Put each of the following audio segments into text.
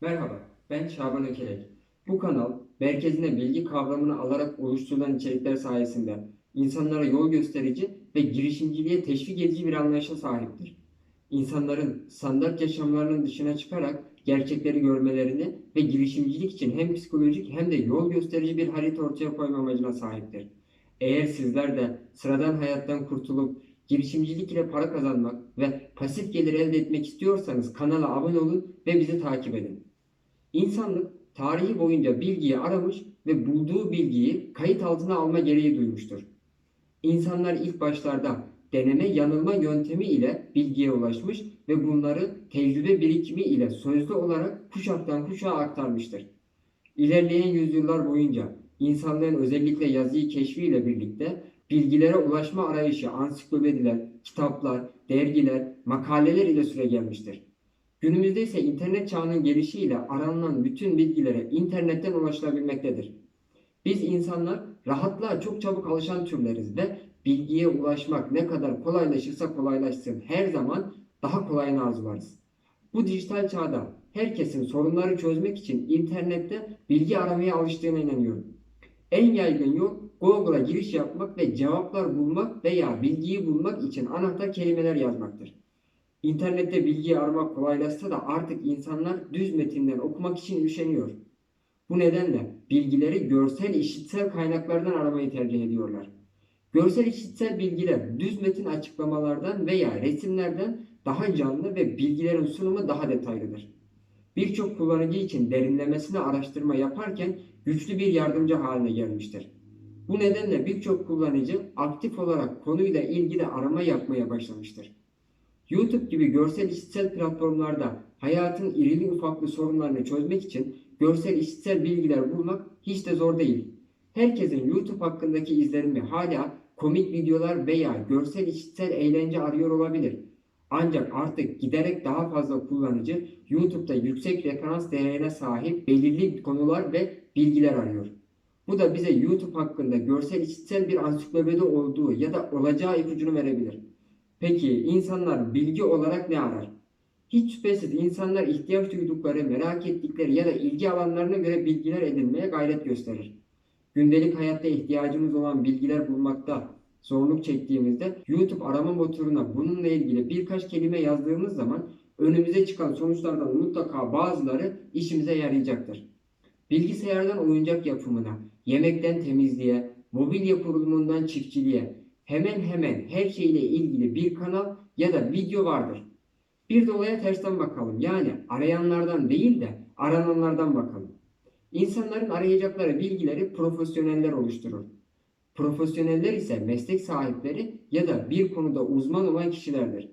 Merhaba, ben Şaban Ökelek. Bu kanal, merkezine bilgi kavramını alarak oluşturulan içerikler sayesinde insanlara yol gösterici ve girişimciliğe teşvik edici bir anlayışa sahiptir. İnsanların standart yaşamlarının dışına çıkarak gerçekleri görmelerini ve girişimcilik için hem psikolojik hem de yol gösterici bir harita ortaya koyma amacına sahiptir. Eğer sizler de sıradan hayattan kurtulup girişimcilik ile para kazanmak ve pasif gelir elde etmek istiyorsanız kanala abone olun ve bizi takip edin. İnsanlık tarihi boyunca bilgiyi aramış ve bulduğu bilgiyi kayıt altına alma gereği duymuştur. İnsanlar ilk başlarda deneme yanılma yöntemi ile bilgiye ulaşmış ve bunları tecrübe birikimi ile sözlü olarak kuşaktan kuşağa aktarmıştır. İlerleyen yüzyıllar boyunca insanlığın özellikle yazıyı keşfiyle birlikte bilgilere ulaşma arayışı ansiklopediler, kitaplar, dergiler, makaleler ile süregelmiştir. Günümüzde ise internet çağının gelişiyle aranılan bütün bilgilere internetten ulaşılabilmektedir. Biz insanlar rahatlığa çok çabuk alışan türleriz ve bilgiye ulaşmak ne kadar kolaylaşırsa kolaylaşsın her zaman daha kolayını arzularız. Bu dijital çağda herkesin sorunları çözmek için internette bilgi aramaya alıştığına inanıyorum. En yaygın yol Google'a giriş yapmak ve cevaplar bulmak veya bilgiyi bulmak için anahtar kelimeler yazmaktır. İnternette bilgiyi aramak kolaylaşsa da artık insanlar düz metinden okumak için üşeniyor. Bu nedenle bilgileri görsel işitsel kaynaklardan aramayı tercih ediyorlar. Görsel işitsel bilgiler düz metin açıklamalardan veya resimlerden daha canlı ve bilgilerin sunumu daha detaylıdır. Birçok kullanıcı için derinlemesine araştırma yaparken güçlü bir yardımcı haline gelmiştir. Bu nedenle birçok kullanıcı aktif olarak konuyla ilgili arama yapmaya başlamıştır. YouTube gibi görsel işitsel platformlarda hayatın irili ufaklı sorunlarını çözmek için görsel işitsel bilgiler bulmak hiç de zor değil. Herkesin YouTube hakkındaki izlenimi hala komik videolar veya görsel işitsel eğlence arıyor olabilir. Ancak artık giderek daha fazla kullanıcı YouTube'da yüksek referans değerine sahip belirli konular ve bilgiler arıyor. Bu da bize YouTube hakkında görsel işitsel bir ansiklopedi olduğu ya da olacağı ipucunu verebilir. Peki insanlar bilgi olarak ne arar? Hiç şüphesiz insanlar ihtiyaç duydukları, merak ettikleri ya da ilgi alanlarına göre bilgiler edinmeye gayret gösterir. Gündelik hayatta ihtiyacımız olan bilgiler bulmakta zorluk çektiğimizde YouTube arama motoruna bununla ilgili birkaç kelime yazdığımız zaman önümüze çıkan sonuçlardan mutlaka bazıları işimize yarayacaktır. Bilgisayardan oyuncak yapımına, yemekten temizliğe, mobilya kurulumundan çiftçiliğe, hemen hemen her şeyle ilgili bir kanal ya da video vardır. Bir de olaya tersten bakalım. Yani arayanlardan değil de arananlardan bakalım. İnsanların arayacakları bilgileri profesyoneller oluşturur. Profesyoneller ise meslek sahipleri ya da bir konuda uzman olan kişilerdir.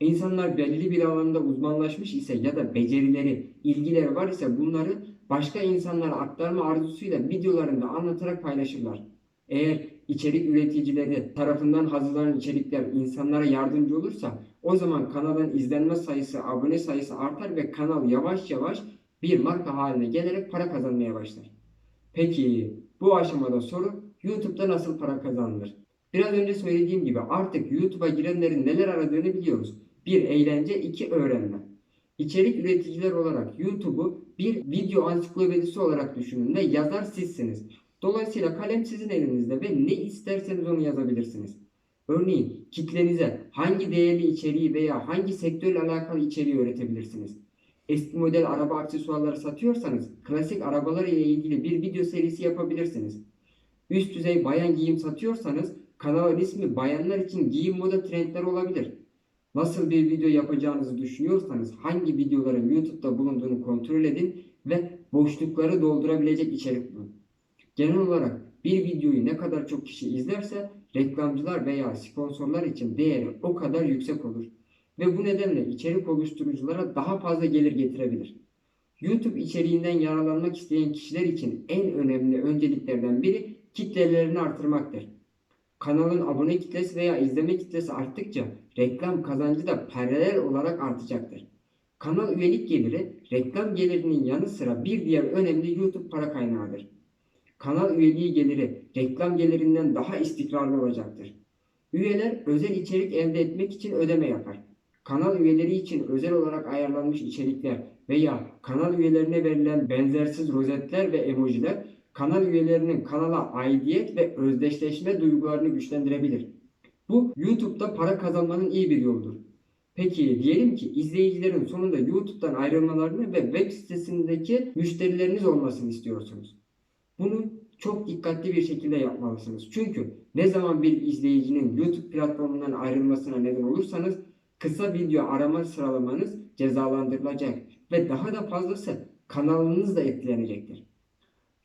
İnsanlar belli bir alanda uzmanlaşmış ise ya da becerileri, ilgileri var ise bunları başka insanlara aktarma arzusuyla videolarında anlatarak paylaşırlar. Eğer içerik üreticileri tarafından hazırlanan içerikler insanlara yardımcı olursa o zaman kanalın izlenme sayısı, abone sayısı artar ve kanal yavaş yavaş bir marka haline gelerek para kazanmaya başlar. Peki bu aşamada soru YouTube'da nasıl para kazanılır? Biraz önce söylediğim gibi artık YouTube'a girenlerin neler aradığını biliyoruz. Bir eğlence, iki öğrenme. İçerik üreticiler olarak YouTube'u bir video ansiklopedisi olarak düşünün ve yazar sizsiniz. Dolayısıyla kalem sizin elinizde ve ne isterseniz onu yazabilirsiniz. Örneğin kitlenize hangi değerli içeriği veya hangi sektörle alakalı içeriği öğretebilirsiniz. Eski model araba aksesuarları satıyorsanız klasik arabalar ile ilgili bir video serisi yapabilirsiniz. Üst düzey bayan giyim satıyorsanız kanalın ismi bayanlar için giyim moda trendleri olabilir. Nasıl bir video yapacağınızı düşünüyorsanız hangi videoların YouTube'da bulunduğunu kontrol edin ve boşlukları doldurabilecek içerik bulun. Genel olarak bir videoyu ne kadar çok kişi izlerse reklamcılar veya sponsorlar için değeri o kadar yüksek olur. Ve bu nedenle içerik oluşturuculara daha fazla gelir getirebilir. YouTube içeriğinden yararlanmak isteyen kişiler için en önemli önceliklerden biri kitlelerini artırmaktır. Kanalın abone kitlesi veya izleme kitlesi arttıkça reklam kazancı da paralel olarak artacaktır. Kanal üyelik geliri reklam gelirinin yanı sıra bir diğer önemli YouTube para kaynağıdır. Kanal üyeliği geliri reklam gelirinden daha istikrarlı olacaktır. Üyeler özel içerik elde etmek için ödeme yapar. Kanal üyeleri için özel olarak ayarlanmış içerikler veya kanal üyelerine verilen benzersiz rozetler ve emojiler kanal üyelerinin kanala aidiyet ve özdeşleşme duygularını güçlendirebilir. Bu YouTube'da para kazanmanın iyi bir yoludur. Peki diyelim ki izleyicilerin sonunda YouTube'dan ayrılmalarını ve web sitesindeki müşterileriniz olmasını istiyorsunuz. Bunu çok dikkatli bir şekilde yapmalısınız. Çünkü ne zaman bir izleyicinin YouTube platformundan ayrılmasına neden olursanız kısa video arama sıralamanız cezalandırılacak ve daha da fazlası kanalınız da etkilenecektir.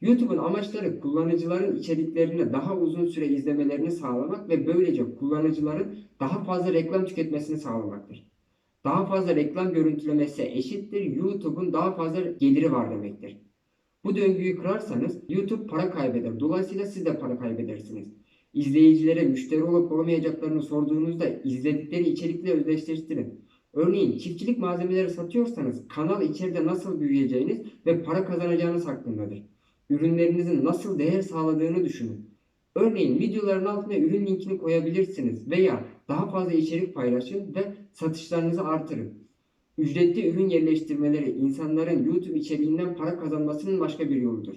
YouTube'un amaçları kullanıcıların içeriklerini daha uzun süre izlemelerini sağlamak ve böylece kullanıcıların daha fazla reklam tüketmesini sağlamaktır. Daha fazla reklam görüntülemesi eşittir YouTube'un daha fazla geliri var demektir. Bu döngüyü kırarsanız YouTube para kaybeder. Dolayısıyla siz de para kaybedersiniz. İzleyicilere müşteri olup olamayacaklarını sorduğunuzda izledikleri içerikle özdeşleştirin. Örneğin çiftçilik malzemeleri satıyorsanız kanal içeride nasıl büyüyeceğiniz ve para kazanacağınız hakkındadır. Ürünlerinizin nasıl değer sağladığını düşünün. Örneğin videoların altına ürün linkini koyabilirsiniz veya daha fazla içerik paylaşın ve satışlarınızı artırın. Ücretli ürün yerleştirmeleri insanların YouTube içeriğinden para kazanmasının başka bir yoludur.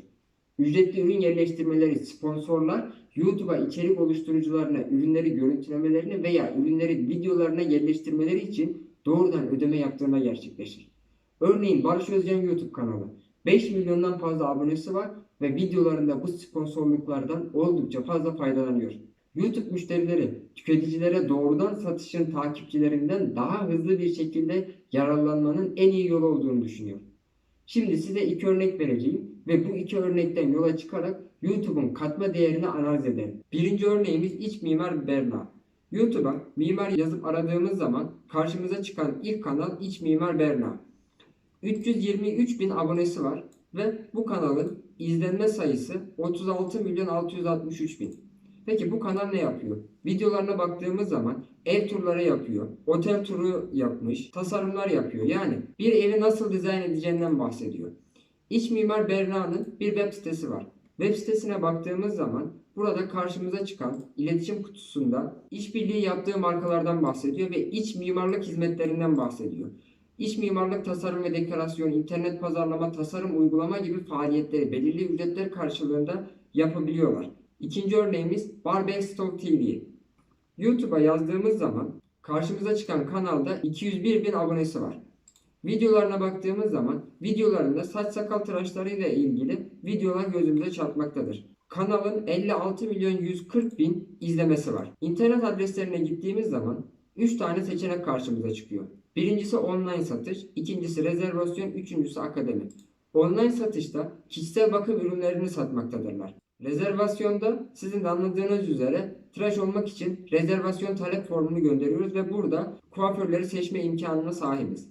Ücretli ürün yerleştirmeleri sponsorlar YouTube'a içerik oluşturucularına ürünleri görüntülemelerini veya ürünleri videolarına yerleştirmeleri için doğrudan ödeme yaptığında gerçekleşir. Örneğin Barış Özcan YouTube kanalı 5 milyondan fazla abonesi var ve videolarında bu sponsorluklardan oldukça fazla faydalanıyor. YouTube müşterileri tüketicilere doğrudan satışın takipçilerinden daha hızlı bir şekilde yararlanmanın en iyi yolu olduğunu düşünüyor. Şimdi size iki örnek vereceğim ve bu iki örnekten yola çıkarak YouTube'un katma değerini analiz edelim. Birinci örneğimiz iç mimar Berna. YouTube'a mimar yazıp aradığımız zaman karşımıza çıkan ilk kanal iç mimar Berna. 323 bin abonesi var ve bu kanalın izlenme sayısı 36 milyon 663 bin. Peki bu kanal ne yapıyor? Videolarına baktığımız zaman ev turları yapıyor, otel turu yapmış, tasarımlar yapıyor. Yani bir evi nasıl dizayn edeceğinden bahsediyor. İç Mimar Berna'nın bir web sitesi var. Web sitesine baktığımız zaman burada karşımıza çıkan iletişim kutusunda işbirliği yaptığı markalardan bahsediyor ve iç mimarlık hizmetlerinden bahsediyor. İç mimarlık tasarım ve dekorasyon, internet pazarlama, tasarım uygulama gibi faaliyetleri belirli ücretler karşılığında yapabiliyorlar. İkinci örneğimiz Barbackstop TV. YouTube'a yazdığımız zaman karşımıza çıkan kanalda 201 bin abonesi var. Videolarına baktığımız zaman videolarında saç sakal tıraşlarıyla ilgili videolar gözümüze çarpmaktadır. Kanalın 56 milyon 140 bin izlemesi var. İnternet adreslerine gittiğimiz zaman 3 tane seçenek karşımıza çıkıyor. Birincisi online satış, ikincisi rezervasyon, üçüncüsü akademi. Online satışta kişisel bakım ürünlerini satmaktadırlar. Rezervasyonda sizin de anladığınız üzere tıraş olmak için rezervasyon talep formunu gönderiyoruz ve burada kuaförleri seçme imkanına sahibiz.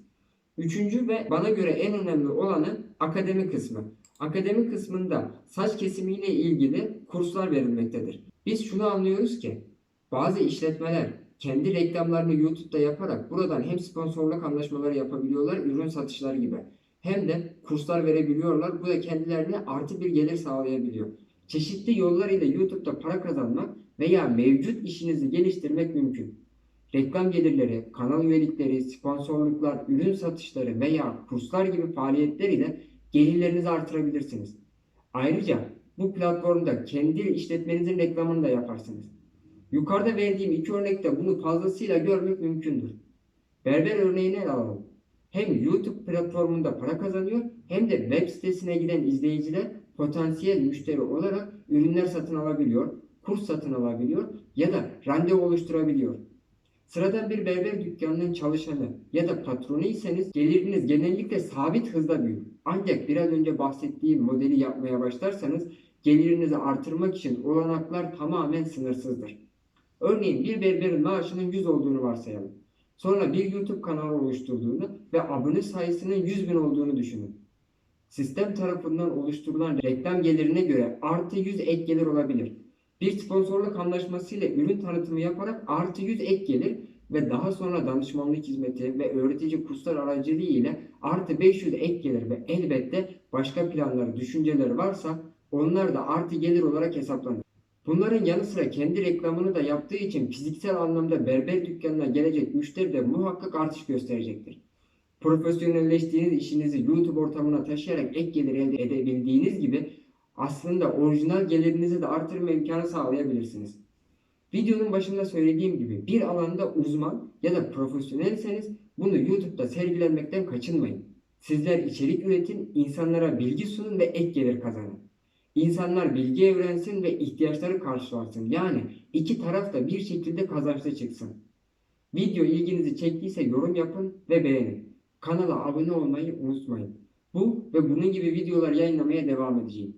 Üçüncü ve bana göre en önemli olanı akademi kısmı. Akademi kısmında saç kesimiyle ilgili kurslar verilmektedir. Biz şunu anlıyoruz ki bazı işletmeler kendi reklamlarını YouTube'da yaparak buradan hem sponsorluk anlaşmaları yapabiliyorlar, ürün satışları gibi. Hem de kurslar verebiliyorlar. Bu da kendilerine artı bir gelir sağlayabiliyor. Çeşitli yollar ile YouTube'da para kazanmak veya mevcut işinizi geliştirmek mümkün. Reklam gelirleri, kanal üyelikleri, sponsorluklar, ürün satışları veya kurslar gibi faaliyetler ile gelirlerinizi artırabilirsiniz. Ayrıca bu platformda kendi işletmenizin reklamını da yaparsınız. Yukarıda verdiğim iki örnekte bunu fazlasıyla görmek mümkündür. Berber örneğini alalım. Hem YouTube platformunda para kazanıyor hem de web sitesine giden izleyiciler potansiyel müşteri olarak ürünler satın alabiliyor, kurs satın alabiliyor ya da randevu oluşturabiliyor. Sıradan bir berber dükkanının çalışanı ya da patronu iseniz geliriniz genellikle sabit hızda büyür. Ancak biraz önce bahsettiğim modeli yapmaya başlarsanız gelirinizi artırmak için olanaklar tamamen sınırsızdır. Örneğin bir berberin maaşının 100 olduğunu varsayalım. Sonra bir YouTube kanalı oluşturduğunu ve abone sayısının 100 bin olduğunu düşünün. Sistem tarafından oluşturulan reklam gelirine göre artı 100 ek gelir olabilir. Bir sponsorluk anlaşması ile ürün tanıtımı yaparak artı 100 ek gelir ve daha sonra danışmanlık hizmeti ve öğretici kurslar aracılığı ile artı 500 ek gelir ve elbette başka planları, düşünceleri varsa onlar da artı gelir olarak hesaplanır. Bunların yanı sıra kendi reklamını da yaptığı için fiziksel anlamda berber dükkanına gelecek müşteri de muhakkak artış gösterecektir. Profesyonelleştiğiniz işinizi YouTube ortamına taşıyarak ek gelir elde edebildiğiniz gibi aslında orijinal gelirinizi de artırma imkanı sağlayabilirsiniz. Videonun başında söylediğim gibi bir alanda uzman ya da profesyonelseniz bunu YouTube'da sergilenmekten kaçınmayın. Sizler içerik üretin, insanlara bilgi sunun ve ek gelir kazanın. İnsanlar bilgi öğrensin ve ihtiyaçları karşılansın. Yani iki taraf da bir şekilde kazançlı çıksın. Video ilginizi çektiyse yorum yapın ve beğenin. Kanala abone olmayı unutmayın. Bu ve bunun gibi videolar yayınlamaya devam edeceğim.